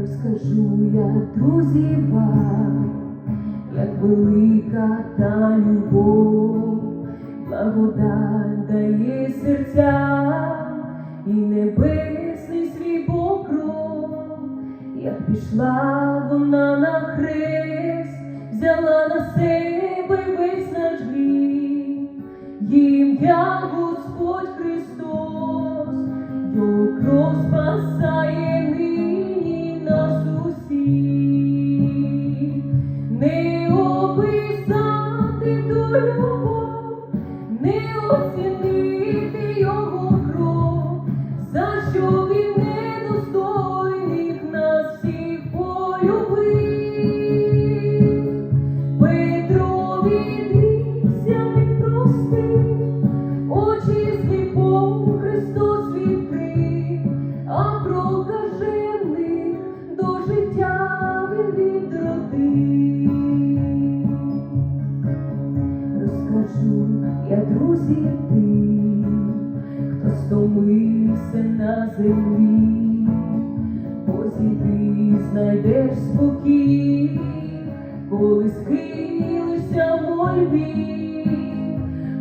Розкажу я, друзі, вам, як велика та любов, благодать дає серцям і небесний свій покров, як пішла вона на хрест, взяла на себе весь наш гріх, ім'я Господь не його друзі, ти, хто стомився на землі, позійди, знайдеш спокій, коли схилишся в мольбі,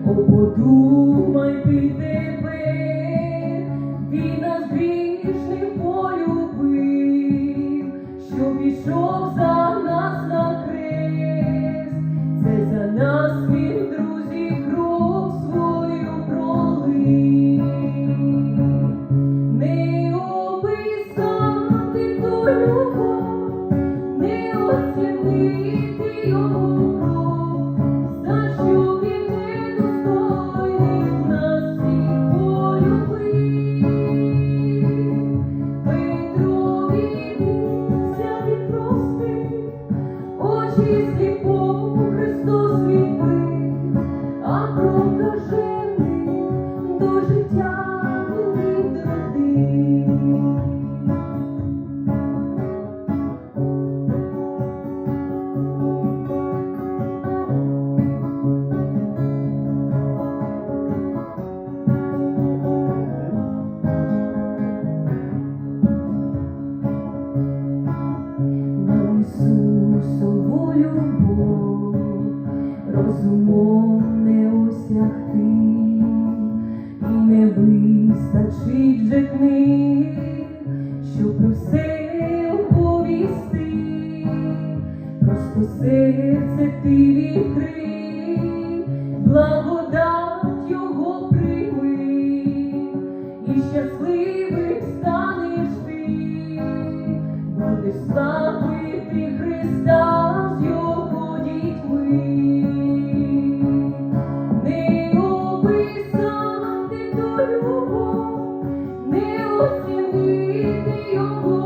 о, подумай ти тебе, він нас грішним розумом не осягти, і не вистачить вже книг, щоб про все оповісти, просто серце ти відкрий, благодать Милості його.